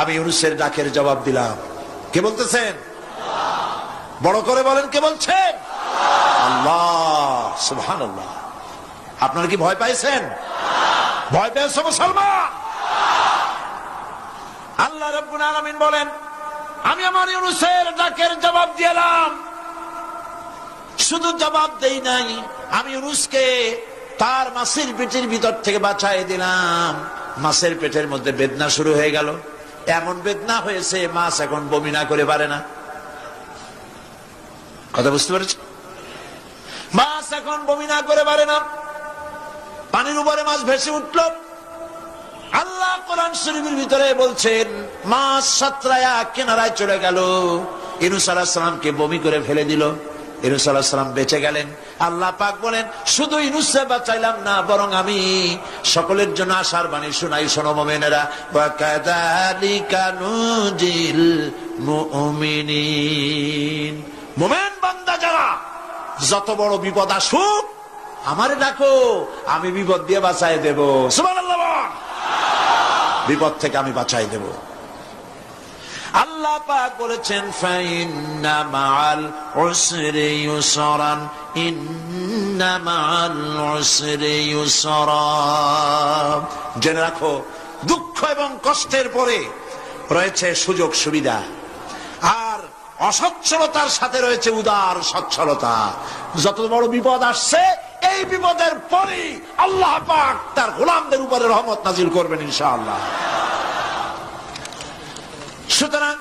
আমি ইউনুসের ডাকের জবাব দিলাম। কে বলতেছেন? বড় করে বলেন, কে বলছেন? আল্লাহ আপনারা কি ভয় পাইছেন? ভয় পেয়েছ মুসলমান? আল্লাহ রব্বুল আলামিন বলেন, আমি আমার ইউনুসের ডাকের জবাব দিলাম। শুধু জবাব দেই নাই, আমি ইউনুসকে তার মাছের পেটের ভিতর থেকে বাঁচাই দিলাম। মাছের পেটের মধ্যে বেদনা শুরু হয়ে গেল। এমন বেদনা হয়েছে মাছ এখন বমি না করে পারে না। কথা বুঝতে পেরেছ? মাছ এখন বমি না করে পারে না। পানির উপরে মাছ ভেসে উঠল। আল্লাহ কোরআন শরীফের ভিতরে বলছেন মাছ সাতরায়া কেনারায় চলে গেল। ইনুস আলাহ বমি করে ফেলে দিল। ইনুস বেঁচে গেলেন। আল্লাহ পাক বলেন, শুধু ইনুসে বাঁচাইলাম না, বরং আমি সকলের জন্য আশার বাণী শোনাই। শোনো মোমেনেরা মোমেন বান্দা যারা, যত বড় বিপদ আসুক, আমারে ডাকো, আমি বিপদ দিয়ে বাঁচাই দেব। বিপদ থেকে আমি বাঁচাই দেব। আল্লাহ পাক বলেছেন, ফাইন্না মাআল উসরি ইউসরান, ইন্না মাআল উসরি ইউসরা। জেনে রাখো, দুঃখ এবং কষ্টের পরে রয়েছে সুযোগ সুবিধা, আর অসচ্ছলতার সাথে রয়েছে উদার সচ্ছলতা। যত বড় বিপদ আসছে, এই বিপদের পরেই আল্লাহ পাক তার গোলামদের উপরে রহমত নাজিল করবেন ইনশাআল্লাহ। সুতরাং